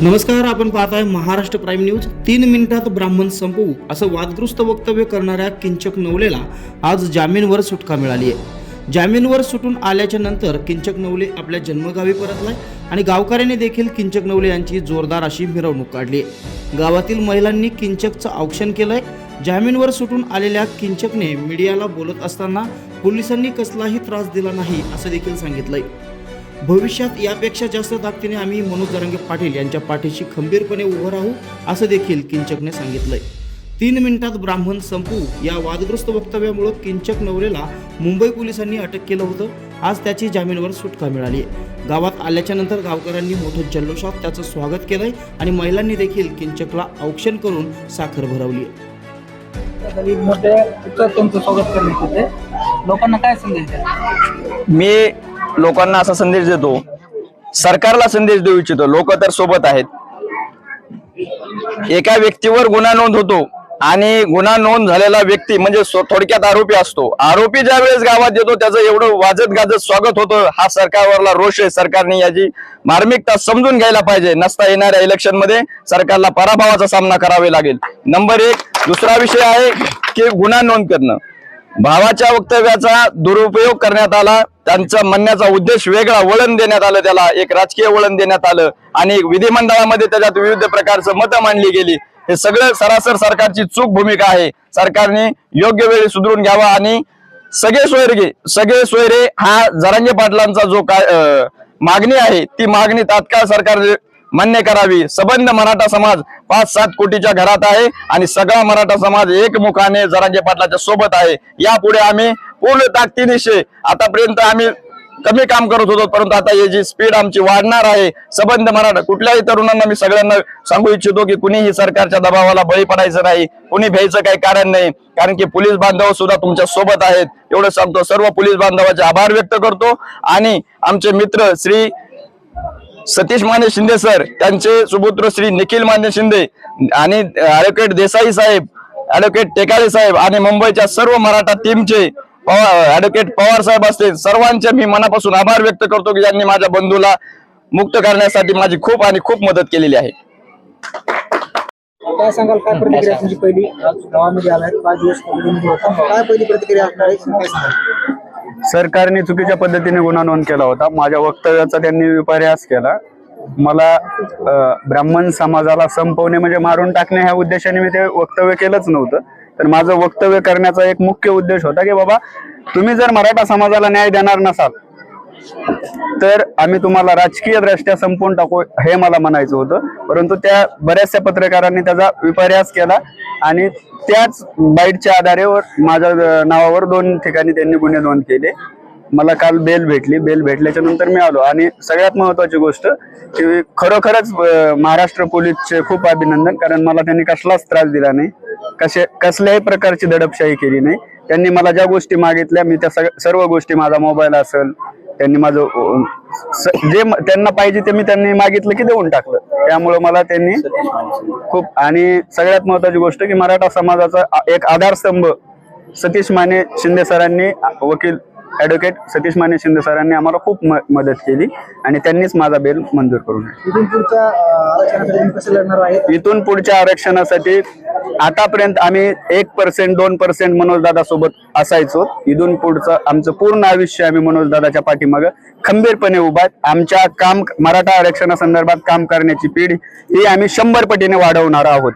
नमस्कार आपण पाहताय महाराष्ट्र प्राईम न्यूज. तीन मिनिटात ब्राह्मण संपवू असं वादग्रस्त वक्तव्य करणाऱ्या किंचक नवलेला आज जामीनवर सुटका मिळाली आहे. जामीनवर सुटून आल्याच्यानंतर किंचक नवले आपल्या जन्मगावी परतलाय आणि गावकऱ्यांनी देखील किंचक नवले यांची जोरदार अशी मिरवणूक काढली आहे. गावातील महिलांनी किंचकचं औक्षण केलंय. जामीनवर सुटून आलेल्या किंचकने मीडियाला बोलत असताना पोलिसांनी कसलाही त्रास दिला नाही असं देखील सांगितलंय. भविष्यात यापेक्षा जास्त ताकदीने आम्ही मनोज जरांगे पाटील यांच्या पाठीशी खंबीरपणे उभं राहू असं देखील किंचकने सांगितलंय. तीन मिनिटात ब्राह्मण संपू या वादग्रस्त वक्तव्यामुळं किंचक नवरेला मुंबई पोलिसांनी अटक केलं होतं. आज त्याची जामीनवर सुटका मिळाली आहे. गावात आल्याच्यानंतर गावकऱ्यांनी मोठं जल्लोषात त्याचं स्वागत केलंय आणि महिलांनी देखील किंचकला औक्षण करून साखर भरवली आहे. लोकांना काय संदेश मी लोकांना असा संदेश देतो. सरकारला संदेश देऊ इच्छितो. लोक तर सोबत आहेत. एका व्यक्तीवर गुन्हा नोंद होतो आणि गुन्हा नोंद झालेला व्यक्ती म्हणजे थोडक्यात आरोपी असतो. आरोपी ज्या वेळेस गावात येतो त्याचं एवढं वाजत गाजत स्वागत होतं. हा सरकारवरला रोष आहे. सरकारने याची मार्मिकता समजून घ्यायला पाहिजे. नसता येणाऱ्या इलेक्शनमध्ये सरकारला पराभवाचा सामना करावा लागेल. नंबर एक दुसरा विषय आहे की गुन्हा नोंद करणं. भावाच्या वक्तव्याचा दुरुपयोग करण्यात आला. त्यांचा म्हणण्याचा उद्देश वेगळा वळण देण्यात आलं त्याला. एक राजकीय वळण देण्यात आलं. आणि विधिमंडळामध्ये त्याच्यात विविध प्रकारचं मतं मांडली गेली. हे सगळं सरासर सरकारची चूक भूमिका आहे. सरकारने योग्य वेळी सुधरून घ्यावा आणि सगळे सोयरे सगळे सोयरे हा जरांगे पाटलांचा जो काय अं, मागणी आहे ती मागणी तात्काळ सरकार मान्य करावी. सबंध मराठा समाज पाच सात कोटीच्या घरात आहे आणि सगळा मराठा समाज एकमुखाने जरांगे पाटलाच्या सोबत आहे. यापुढे आम्ही पूर्ण ताकदीनिशी आतापर्यंत आम्ही कमी काम करत होतो परंतु आता हे जी स्पीड आमची वाढणार आहे. सबंध मराठा कुठल्याही तरुणांना मी सगळ्यांना सांगू इच्छितो की कुणीही सरकारच्या दबावाला बळी पडायचं नाही. कुणी भ्यायचं काही कारण नाही. कारण की पोलीस बांधव सुद्धा तुमच्यासोबत आहेत. एवढं सांगतो सर्व पोलीस बांधवाचे आभार व्यक्त करतो. आणि आमचे मित्र श्री सतीश माने शिंदे सर त्यांचे सुपुत्र श्री निखिल माने शिंदे आणि ऍडव्होकेट देसाई साहेब ऍडव्होकेट टेकाळे साहेब आणि मुंबईच्या सर्व मराठा टीमचे पवार ऍडव्होकेट पवार साहेब असतील. सर्वांचे मी मनापासून आभार व्यक्त करतो की ज्यांनी माझ्या बंधूला मुक्त करण्यासाठी माझी खूप आणि खूप मदत केलेली आहे. काय सांगाल? काय प्रतिक्रिया तुमची पहिली? आज गावामध्ये आलाय. पाच दिवस. काय पहिली प्रतिक्रिया असणार आहे सरकारने चुकीच्या पद्धतीने गुन्हा नोंद केला होता. माझ्या वक्तव्याचा त्यांनी विपर्यास केला. मला ब्राह्मण समाजाला संपवणे म्हणजे मारून टाकणे ह्या उद्देशाने मी ते वक्तव्य केलंच नव्हतं. तर माझं वक्तव्य करण्याचा एक मुख्य उद्देश होता की बाबा तुम्ही जर मराठा समाजाला न्याय देणार नसाल तर आम्ही तुम्हाला राजकीय दृष्ट्या संपवून टाकू हे मला म्हणायचं होतं. परंतु त्या बऱ्याचशा पत्रकारांनी त्याचा विपर्यास केला आणि त्याच बाईटच्या आधारेवर माझ्या नावावर दोन ठिकाणी त्यांनी गुन्हे नोंद केले. मला काल बेल भेटली. बेल भेटल्याच्या नंतर मी आलो. आणि सगळ्यात महत्वाची गोष्ट की खरोखरच महाराष्ट्र पोलीसचे खूप अभिनंदन कारण मला त्यांनी कसलाच त्रास दिला नाही. कसे कसल्याही प्रकारची दडपशाही केली नाही. त्यांनी मला ज्या गोष्टी मागितल्या मी त्या सग- सर्व गोष्टी माझा मोबाईल असेल त्यांनी माझं जे त्यांना पाहिजे ते मी त्यांनी मागितलं की देऊन टाकलं. त्यामुळं मला त्यांनी खूप आणि सगळ्यात महत्वाची गोष्ट की मराठा समाजाचा एक आधारस्तंभ सतीश माने शिंदे सरांनी वकील ऍडव्होकेट सतीश माने शिंदे सरांनी आम्हाला खूप म- मदत केली आणि त्यांनीच माझा बेल मंजूर करून दिला. इथून पुढच्या अं, आरक्षणासाठी तुम्ही कसं लढणार आहेत इथून पुढच्या आरक्षणासाठी आतापर्यंत आम्ही एक पर्सेंट दोन पर्सेंट मनोज दादा सोबत असायचो इथून पुढचं आमचं पूर्ण आयुष्य आम्ही मनोज दादाच्या पाठीमागं खंबीरपणे उभा आहेत. आमच्या काम मराठा आरक्षणासंदर्भात काम करण्याची पिढी ही आम्ही शंभर पटीने वाढवणार आहोत